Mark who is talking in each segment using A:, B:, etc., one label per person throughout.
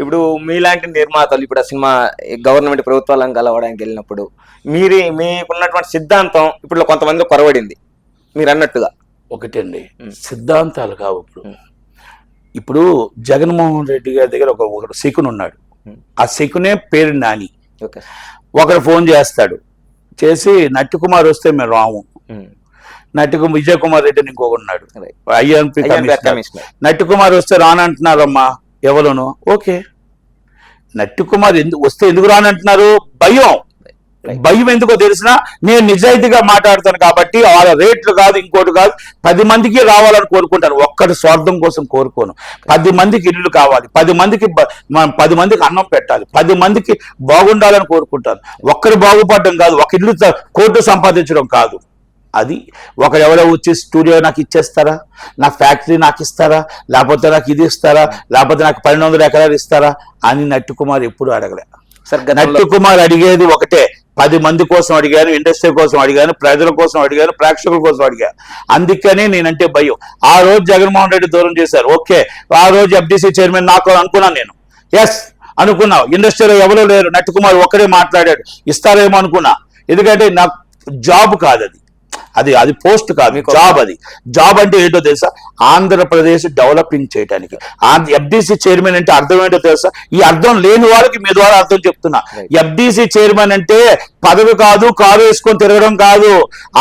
A: ఇప్పుడు మీలాంటి నిర్మాతలు ఇప్పుడు ఆ సినిమా గవర్నమెంట్ ప్రభుత్వాలను కలవడానికి వెళ్ళినప్పుడు మీరు మీకున్నటువంటి సిద్ధాంతం ఇప్పుడు కొంతమంది కొరవడింది. మీరు అన్నట్టుగా
B: ఒకటండి. సిద్ధాంతాలు కావు ఇప్పుడు. ఇప్పుడు జగన్మోహన్ రెడ్డి గారి దగ్గర ఒక ఒకడు శకున్ ఉన్నాడు. ఆ శకునే పేరు నాని.
A: ఓకే.
B: ఒకడు ఫోన్ చేస్తాడు. చేసి నట్టి కుమార్ వస్తే మేము రాము. నట్టి కుమార్ విజయ్ కుమార్ రెడ్డి అని ఇంకొకడు ఉన్నాడు. INP commissioner. నట్టి కుమార్ వస్తే రానంటున్నారమ్మా. ఎవరును ఓకే. నట్టి కుమార్ ఎందుకు వస్తే ఎందుకు రానంటున్నారు? భయం. భయం. ఎందుకో తెలిసినా నేను నిజాయితీగా మాట్లాడతాను కాబట్టి వాళ్ళ రేట్లు కాదు ఇంకోటి కాదు పది మందికి రావాలని కోరుకుంటాను. ఒక్కటి స్వార్థం కోసం కోరుకోను. పది మందికి ఇల్లు కావాలి. పది మందికి పది మందికి అన్నం పెట్టాలి. పది మందికి బాగుండాలని కోరుకుంటాను. ఒక్కరు బాగుపడడం కాదు ఒక ఇల్లు కోర్టు సంపాదించడం కాదు. అది ఒకరు ఎవరో వచ్చి స్టూడియో నాకు ఇచ్చేస్తారా? నా ఫ్యాక్టరీ నాకు ఇస్తారా? లేకపోతే నాకు ఇది ఇస్తారా? లేకపోతే నాకు పన్నెండు వందల ఎకరాలు ఇస్తారా? అని నట్టు కుమార్ ఎప్పుడు అడగలే.
A: సార్ గతంలో
B: నట్టు కుమార్ అడిగేది ఒకటే. పది మంది కోసం అడిగాను ఇండస్ట్రీ కోసం అడిగాను ప్రజల కోసం అడిగాను ప్రేక్షకుల కోసం అడిగాను అందుకనే నేనంటే భయం. ఆ రోజు జగన్మోహన్ రెడ్డి దూరం చేశారు. ఓకే. ఆ రోజు ఎఫ్డీసీ చైర్మన్ నాకు అనుకున్నాను నేను. ఎస్ అనుకున్నావు. ఇండస్ట్రీలో ఎవరూ లేరు. నట్టు కుమార్ ఒక్కడే మాట్లాడాడు. ఇస్తారేమో అనుకున్నా. ఎందుకంటే నాకు జాబ్ కాదు అది అది అది పోస్ట్ కాదు
A: మీకు
B: జాబ్ అది. జాబ్ అంటే ఏంటో తెలుసా? ఆంధ్రప్రదేశ్ డెవలపింగ్ చేయడానికి ఎఫ్డిసి చైర్మన్ అంటే అర్థం ఏంటో తెలుసా? ఈ అర్థం లేని వాళ్ళకి మీ ద్వారా అర్థం చెప్తున్నా. ఎఫ్డిసి చైర్మన్ అంటే పదవి కాదు కారు వేసుకొని తిరగడం కాదు.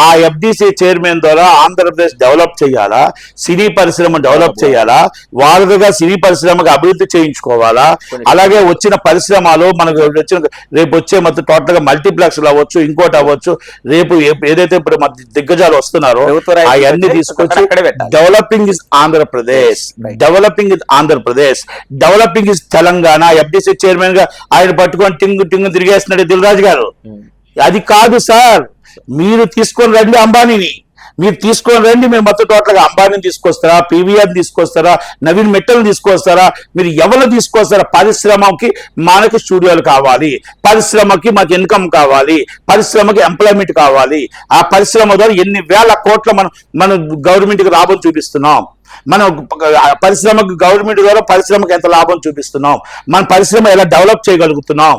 B: ఆ ఎఫ్డిసి చైర్మన్ ద్వారా ఆంధ్రప్రదేశ్ డెవలప్ చేయాలా? సినీ పరిశ్రమ డెవలప్ చేయాలా? వాళ్ళుగా సినీ పరిశ్రమకు అభివృద్ధి చేయించుకోవాలా? అలాగే వచ్చిన పరిశ్రమలు మనకు వచ్చిన రేపు వచ్చే మొత్తం టోటల్గా మల్టీప్లెక్స్ అవ్వచ్చు ఇంకోటి అవ్వచ్చు. రేపు ఏదైతే ఇప్పుడు మన దిగ్గజాలు వస్తున్నారో. అవన్నీ తీసుకొచ్చి. Developing is Andhra Pradesh. Developing is Andhra Pradesh developing is Telangana FDC చైర్మన్గా ఆయన పట్టుకొని టింగు టింగు తిరిగేస్తున్నాడు దిల్రాజు గారు. అది కాదు సార్. మీరు తీసుకొని రండి అంబానీని. మీరు తీసుకొని రండి మేము మొత్తం టోటల్గా అంబానీని తీసుకొస్తారా పీవీఆర్ తీసుకొస్తారా నవీన్ మెట్టలు తీసుకొస్తారా మీరు ఎవరు తీసుకొస్తారా? పరిశ్రమకి మనకి స్టూడియోలు కావాలి. పరిశ్రమకి మాకు ఇన్కమ్ కావాలి. పరిశ్రమకి ఎంప్లాయ్మెంట్ కావాలి. ఆ పరిశ్రమ ద్వారా ఎన్ని వేల కోట్ల మనం మనం గవర్నమెంట్కి లాభం చూపిస్తున్నాం. మనం పరిశ్రమకు గవర్నమెంట్ ద్వారా పరిశ్రమకు ఎంత లాభం చూపిస్తున్నాం. మన పరిశ్రమ ఎలా డెవలప్ చేయగలుగుతున్నాం.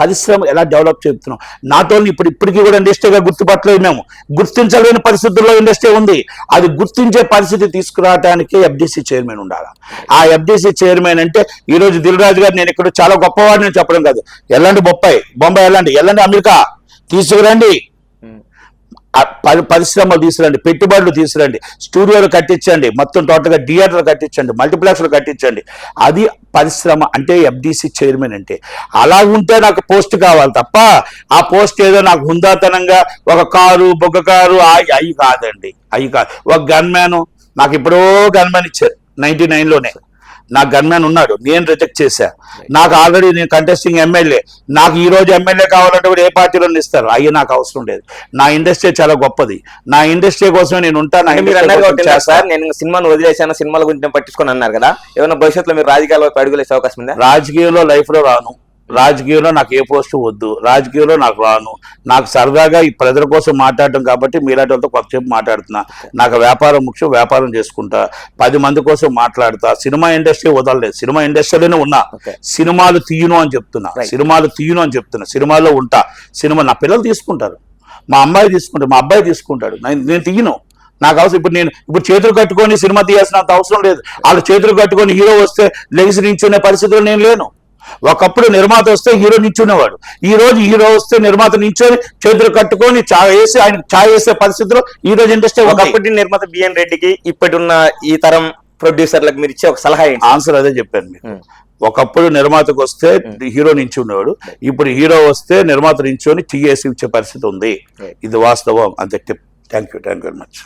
B: పరిశ్రమ ఎలా డెవలప్ చేస్తున్నాం? నాట్ ఓన్లీ ఇప్పుడు ఇప్పటికీ కూడా ఇండస్ట్రీగా గుర్తుపట్టలేదు మేము. గుర్తించలేని పరిస్థితుల్లో ఇండస్ట్రీ ఉంది. అది గుర్తించే పరిస్థితి తీసుకురావడానికి ఎఫ్డిసి చైర్మన్ ఉండాలి? ఆ ఎఫ్డిసి చైర్మన్ అంటే ఈరోజు దిల్రాజు గారు నేను ఇక్కడ చాలా గొప్పవాడిని చెప్పడం కాదు. ఎల్లండి బొప్పాయి బొంబాయి ఎల్లండి ఎల్లండి అమెరికా. తీసుకురండి. పరిశ్రమలు తీసుకురండి పెట్టుబడులు తీసుకురండి స్టూడియోలు కట్టించండి మొత్తం టోటల్గా థియేటర్లు కట్టించండి మల్టీప్లెక్స్లు కట్టించండి. అది పరిశ్రమ అంటే ఎఫ్డిసి చైర్మన్ అంటే. అలా ఉంటే నాకు పోస్ట్ కావాలి తప్ప ఆ పోస్ట్ ఏదో నాకు హుందాతనంగా ఒక కారు బొగ్గ కారు అవి కాదండి అవి కాదు. ఒక గన్మ్యాన్ నాకు ఇప్పుడో గన్మ్యాన్ ఇచ్చారు నైన్టీ నైన్లోనే. నా గన్మ్యాన్ ఉన్నాడు నేను రిజెక్ట్ చేశా. నాకు ఆల్రెడీ నేను కంటెస్టింగ్ ఎమ్మెల్యే నాకు ఈ రోజు ఎమ్మెల్యే కావాలంటే కూడా ఏ పార్టీలో ఇస్తారు. అయ్యి నాకు అవసరం లేదు. నా ఇండస్ట్రీ చాలా గొప్పది. నా ఇండస్ట్రీ కోసమే నేను ఉంటాను.
A: సార్ నేను సినిమాను వదిలేశాను సినిమాల గురించి నేను పట్టించుకొని అన్నారు కదా. ఏమైనా భవిష్యత్తులో మీరు రాజకీయాల్లో అడుగులేసే అవకాశం ఉందా?
B: రాజకీయంలో లైఫ్లో రాను. రాజకీయంలో నాకు ఏ పోస్ట్ వద్దు రాజకీయంలో నాకు రాను. నాకు సరదాగా ఈ ప్రజల కోసం మాట్లాడటం కాబట్టి మీలాంటి వాళ్ళతో కొత్తసేపు మాట్లాడుతున్నా. నాకు వ్యాపారం ముఖ్యం వ్యాపారం చేసుకుంటా. పది మంది కోసం మాట్లాడతా. సినిమా ఇండస్ట్రీ వదలలేదు. సినిమా ఇండస్ట్రీలోనే ఉన్నా. సినిమాలు తీయను అని చెప్తున్నా. సినిమాలు తీయను అని చెప్తున్నా. సినిమాల్లో ఉంటా. సినిమా నా పిల్లలు తీసుకుంటారు. మా అమ్మాయి తీసుకుంటారు. మా అబ్బాయి తీసుకుంటాడు. నేను నేను తీయను. నాకు అవసరం ఇప్పుడు నేను ఇప్పుడు చేతులు కట్టుకొని సినిమా తీయాల్సిన అవసరం లేదు. వాళ్ళు చేతులు కట్టుకొని హీరో వస్తే లెగిసి నించునే పరిస్థితిలో నేను లేను. ఒకప్పుడు నిర్మాత వస్తే హీరో నించునేవాడు. ఈ రోజు హీరో వస్తే నిర్మాత నించొని చేతులు కట్టుకొని చాయ్ వేసి ఆయన చాయ్ వేసే పరిస్థితిలో ఈ రోజు ఇండస్ట్రీ
A: ఒకప్పటి నిర్మాత బిఎన్ రెడ్డికి ఇప్పటి ఉన్న ఈ తరం ప్రొడ్యూసర్లకు మీరు ఇచ్చే ఒక సలహా
B: ఆన్సర్ అదే చెప్పాను మీకు. ఒకప్పుడు నిర్మాతకు వస్తే హీరో నుంచి ఉండేవాడు ఇప్పుడు హీరో వస్తే నిర్మాత నించొని టీ వేసి ఇచ్చే పరిస్థితి ఉంది. ఇది వాస్తవం. అంతే. Thank you. Thank you very much.